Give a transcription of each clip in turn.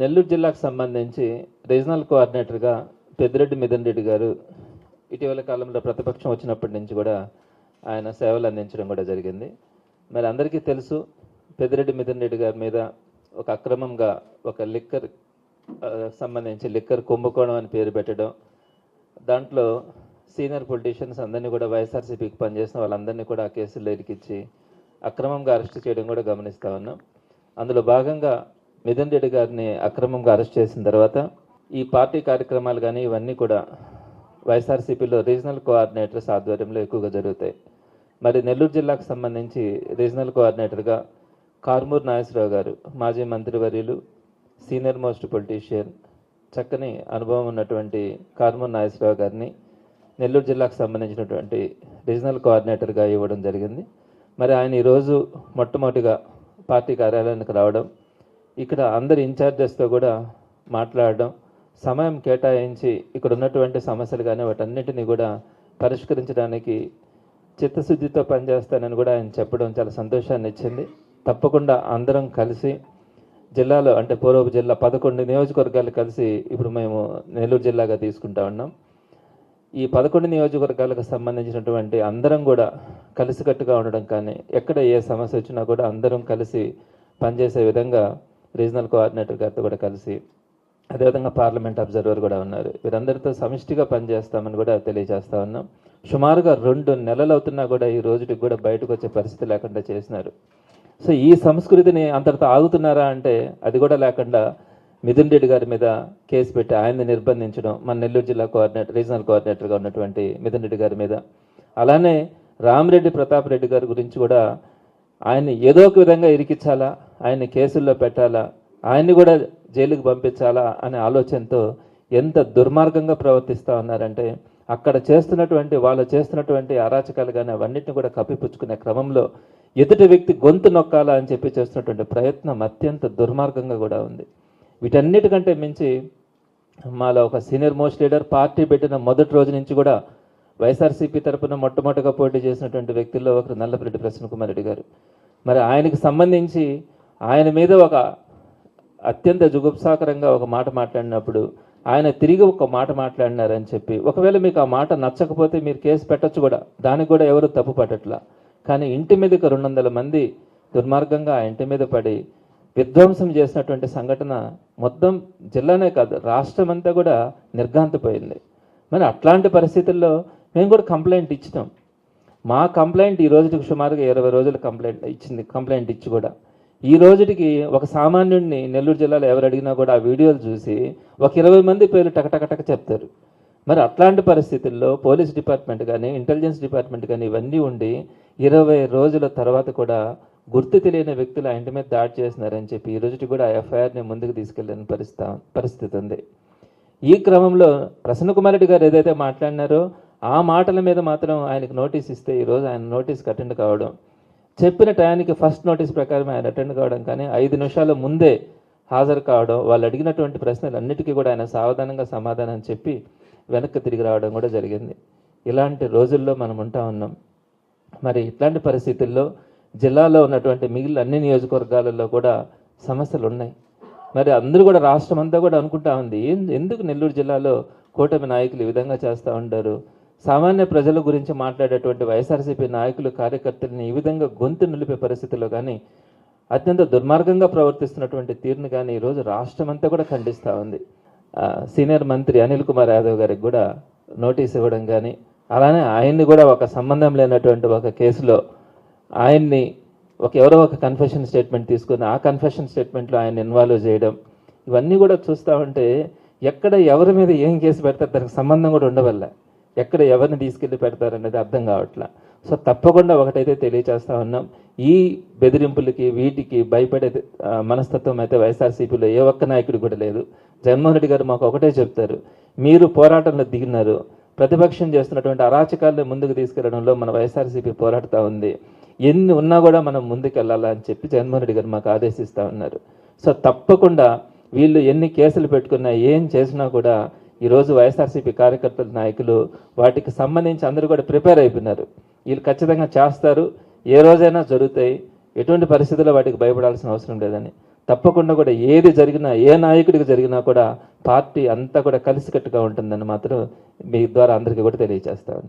నెల్లూరు జిల్లాకు సంబంధించి రీజనల్ కోఆర్డినేటర్గా పెద్దిరెడ్డి మిథన్ రెడ్డి గారు ఇటీవల కాలంలో ప్రతిపక్షం వచ్చినప్పటి నుంచి కూడా ఆయన సేవలు అందించడం కూడా జరిగింది. మరి అందరికీ తెలుసు పెద్దిరెడ్డి మిథన్ రెడ్డి గారి మీద ఒక అక్రమంగా ఒక లిక్కర్ సంబంధించి లిక్కర్ కుంభకోణం అని పేరు పెట్టడం దాంట్లో సీనియర్ పొలిటీషియన్స్ అందరినీ కూడా వైఎస్ఆర్సీపీకి పనిచేసిన వాళ్ళందరినీ కూడా ఆ కేసుల్లో ఇరికిచ్చి అక్రమంగా అరెస్ట్ చేయడం కూడా గమనిస్తూ ఉన్నాం. అందులో భాగంగా మిథున్ రెడ్డి గారిని అక్రమంగా అరెస్ట్ చేసిన తర్వాత ఈ పార్టీ కార్యక్రమాలు కానీ ఇవన్నీ కూడా వైఎస్ఆర్సీపీలో రీజనల్ కోఆర్డినేటర్స్ ఆధ్వర్యంలో ఎక్కువగా జరుగుతాయి. మరి నెల్లూరు జిల్లాకు సంబంధించి రీజనల్ కోఆర్డినేటర్గా కార్మూర్ నాగేశ్వరరావు గారు మాజీ మంత్రివర్యులు సీనియర్ మోస్ట్ పొలిటీషియన్ చక్కని అనుభవం ఉన్నటువంటి కార్మూర్ నాగేశ్వరరావు గారిని నెల్లూరు జిల్లాకు సంబంధించినటువంటి రీజనల్ కోఆర్డినేటర్గా ఇవ్వడం జరిగింది. మరి ఆయన ఈరోజు మొట్టమొదటిగా పార్టీ కార్యాలయానికి రావడం ఇక్కడ అందరి ఇన్ఛార్జెస్తో కూడా మాట్లాడడం సమయం కేటాయించి ఇక్కడ ఉన్నటువంటి సమస్యలు కానీ వాటన్నిటిని కూడా పరిష్కరించడానికి చిత్తశుద్ధితో పనిచేస్తానని కూడా ఆయన చెప్పడం చాలా సంతోషాన్ని ఇచ్చింది. తప్పకుండా అందరం కలిసి జిల్లాలో అంటే పూర్వపు జిల్లా పదకొండు నియోజకవర్గాలు కలిసి ఇప్పుడు మేము నెల్లూరు జిల్లాగా తీసుకుంటా ఉన్నాం. ఈ పదకొండు నియోజకవర్గాలకు సంబంధించినటువంటి అందరం కూడా కలిసికట్టుగా ఉండడం కానీ ఎక్కడ ఏ సమస్య వచ్చినా కూడా అందరం కలిసి పనిచేసే విధంగా రీజనల్ కోఆర్డినేటర్ గారితో కూడా కలిసి అదేవిధంగా పార్లమెంట్ అబ్జర్వర్ కూడా ఉన్నారు. వీరందరితో సమిష్టిగా పనిచేస్తామని కూడా తెలియజేస్తా ఉన్నాం. సుమారుగా రెండు నెలలు అవుతున్నా కూడా ఈ రోజుకి కూడా బయటకు వచ్చే పరిస్థితి లేకుండా చేసినారు. సో ఈ సంస్కృతిని అంతటితో ఆగుతున్నారా అంటే అది కూడా లేకుండా మిథున్ రెడ్డి గారి మీద కేసు పెట్టి ఆయన్ని నిర్బంధించడం మన నెల్లూరు జిల్లా కోఆర్డినేటర్ రీజనల్ కోఆర్డినేటర్గా ఉన్నటువంటి మిథున్ రెడ్డి గారి మీద. అలానే రామరెడ్డి ప్రతాప్ రెడ్డి గారి గురించి కూడా ఆయన్ని ఏదో ఒక విధంగా ఇరికించాలా? ఆయన్ని కేసుల్లో పెట్టాలా? ఆయన్ని కూడా జైలుకి పంపించాలా? అనే ఆలోచనతో ఎంత దుర్మార్గంగా ప్రవర్తిస్తూ ఉన్నారంటే అక్కడ చేస్తున్నటువంటి వాళ్ళు చేస్తున్నటువంటి అరాచకాలు కానీ అవన్నిటిని కూడా కప్పిపుచ్చుకునే క్రమంలో ఎదుటి వ్యక్తి గొంతు నొక్కాలా అని చెప్పి చేస్తున్నటువంటి ప్రయత్నం అత్యంత దుర్మార్గంగా కూడా ఉంది. వీటన్నిటికంటే మించి మాలో ఒక సీనియర్ మోస్ట్ లీడర్ పార్టీ పెట్టిన మొదటి రోజు నుంచి కూడా వైఎస్ఆర్సీపీ తరపున మొట్టమొదటిగా పోటీ చేసినటువంటి వ్యక్తుల్లో ఒకరు నల్లపరెడ్డి ప్రసన్న కుమార్ రెడ్డి గారు. మరి ఆయనకు సంబంధించి ఆయన మీద ఒక అత్యంత జుగుప్సాకరంగా ఒక మాట మాట్లాడినప్పుడు ఆయన తిరిగి ఒక మాట మాట్లాడినారని చెప్పి ఒకవేళ మీకు ఆ మాట నచ్చకపోతే మీరు కేసు పెట్టచ్చు కూడా దానికి కూడా ఎవరు తప్పు పట్టట్లా? కానీ ఇంటి మీదకి రెండు వందల మంది దుర్మార్గంగా ఆ ఇంటి మీద పడి విధ్వంసం చేసినటువంటి సంఘటన మొత్తం జిల్లానే కాదు రాష్ట్రం అంతా కూడా నిర్గాంతపోయింది మరి అట్లాంటి పరిస్థితుల్లో మేము కూడా కంప్లైంట్ ఇచ్చినాం. మా కంప్లైంట్ ఈ రోజుకి సుమారుగా ఇరవై రోజుల కంప్లైంట్ ఇచ్చింది కంప్లైంట్ ఇచ్చి కూడా. ఈ రోజుకి ఒక సామాన్యుడిని నెల్లూరు జిల్లాలో ఎవరు అడిగినా కూడా ఆ వీడియోలు చూసి ఒక ఇరవై మంది పేర్లు టకటకటక చెప్తారు. మరి అట్లాంటి పరిస్థితుల్లో పోలీస్ డిపార్ట్మెంట్ కానీ ఇంటెలిజెన్స్ డిపార్ట్మెంట్ కానీ ఇవన్నీ ఉండి ఇరవై రోజుల తర్వాత కూడా గుర్తు తెలియని వ్యక్తులు ఆ ఇంటి మీద దాడి చేసినారని చెప్పి ఈ రోజుకి కూడా ఆ ఎఫ్ఐఆర్ని ముందుకు తీసుకెళ్ళని పరిస్థితి పరిస్థితి ఉంది. ఈ క్రమంలో ప్రసన్న కుమార్ రెడ్డి గారు ఏదైతే మాట్లాడినారో ఆ మాటల మీద మాత్రం ఆయనకు నోటీస్ ఇస్తే ఈరోజు ఆయన నోటీస్కి అటెండ్ కావడం చెప్పిన టయానికి ఫస్ట్ నోటీస్ ప్రకారం ఆయన అటెండ్ కావడం. కానీ ఐదు నిమిషాల ముందే హాజరు కావడం వాళ్ళు అడిగినటువంటి ప్రశ్నలన్నిటికీ కూడా ఆయన సావధానంగా సమాధానం చెప్పి వెనక్కి తిరిగి రావడం కూడా జరిగింది. ఇలాంటి రోజుల్లో మనం ఉంటా ఉన్నాం. మరి ఇట్లాంటి పరిస్థితుల్లో జిల్లాలో ఉన్నటువంటి మిగిలిన అన్ని నియోజకవర్గాలలో కూడా సమస్యలు ఉన్నాయి. మరి అందరూ కూడా రాష్ట్రం అంతా కూడా అనుకుంటా ఉంది. ఎందుకు నెల్లూరు జిల్లాలో కూటమి నాయకులు ఈ విధంగా చేస్తూ ఉంటారు సామాన్య ప్రజల గురించి మాట్లాడేటువంటి వైఎస్ఆర్సీపీ నాయకులు కార్యకర్తలను ఈ విధంగా గొంతు నిలిపే పరిస్థితుల్లో కానీ అత్యంత దుర్మార్గంగా ప్రవర్తిస్తున్నటువంటి తీరును కానీ ఈరోజు రాష్ట్రం అంతా కూడా ఖండిస్తూ ఉంది. సీనియర్ మంత్రి అనిల్ కుమార్ యాదవ్ గారికి కూడా నోటీస్ ఇవ్వడం కానీ అలానే ఆయన్ని కూడా ఒక సంబంధం లేనటువంటి ఒక కేసులో ఆయన్ని ఒక ఎవరో ఒక కన్ఫెషన్ స్టేట్మెంట్ తీసుకుని ఆ కన్ఫెషన్ స్టేట్మెంట్లో ఆయన ఇన్వాల్వ్ చేయడం ఇవన్నీ కూడా చూస్తూ ఉంటే ఎక్కడ ఎవరి మీద ఏం కేసు పెడతారు దానికి సంబంధం కూడా ఉండవల్ల. ఎక్కడ ఎవరిని తీసుకెళ్ళి పెడతారనేది అర్థం కావట్లా. సో తప్పకుండా ఒకటైతే తెలియచేస్తా ఉన్నాం. ఈ బెదిరింపులకి వీటికి భయపడే మనస్తత్వం అయితే వైఎస్ఆర్సీపీలో ఏ ఒక్క నాయకుడు కూడా లేదు. జగన్మోహన్ రెడ్డి గారు మాకు ఒకటే చెప్తారు. మీరు పోరాటంలో దిగినారు. ప్రతిపక్షం చేస్తున్నటువంటి అరాచకాలను ముందుకు తీసుకెళ్ళడంలో మన వైఎస్ఆర్సీపీ పోరాడుతూ ఉంది. ఎన్ని ఉన్నా కూడా మనం ముందుకెళ్ళాలని అని చెప్పి జగన్మోహన్ రెడ్డి గారు మాకు ఆదేశిస్తూ ఉన్నారు. సో తప్పకుండా వీళ్ళు ఎన్ని కేసులు పెట్టుకున్నా ఏం చేసినా కూడా ఈరోజు వైఎస్ఆర్సీపీ కార్యకర్తల నాయకులు వాటికి సంబంధించి అందరూ కూడా ప్రిపేర్ అయిపోయినారు. వీళ్ళు ఖచ్చితంగా చేస్తారు. ఏ రోజైనా జరుగుతాయి. ఎటువంటి పరిస్థితుల్లో వాటికి భయపడాల్సిన అవసరం లేదని. తప్పకుండా కూడా ఏది జరిగినా ఏ నాయకుడికి జరిగినా కూడా పార్టీ అంతా కూడా కలిసికట్టుగా ఉంటుందని మాత్రం మీ ద్వారా అందరికీ కూడా తెలియజేస్తాను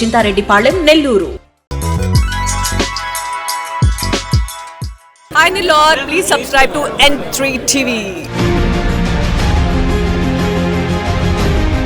Chintareddypalem Nellore Hi Nilor, please subscribe to N3 TV.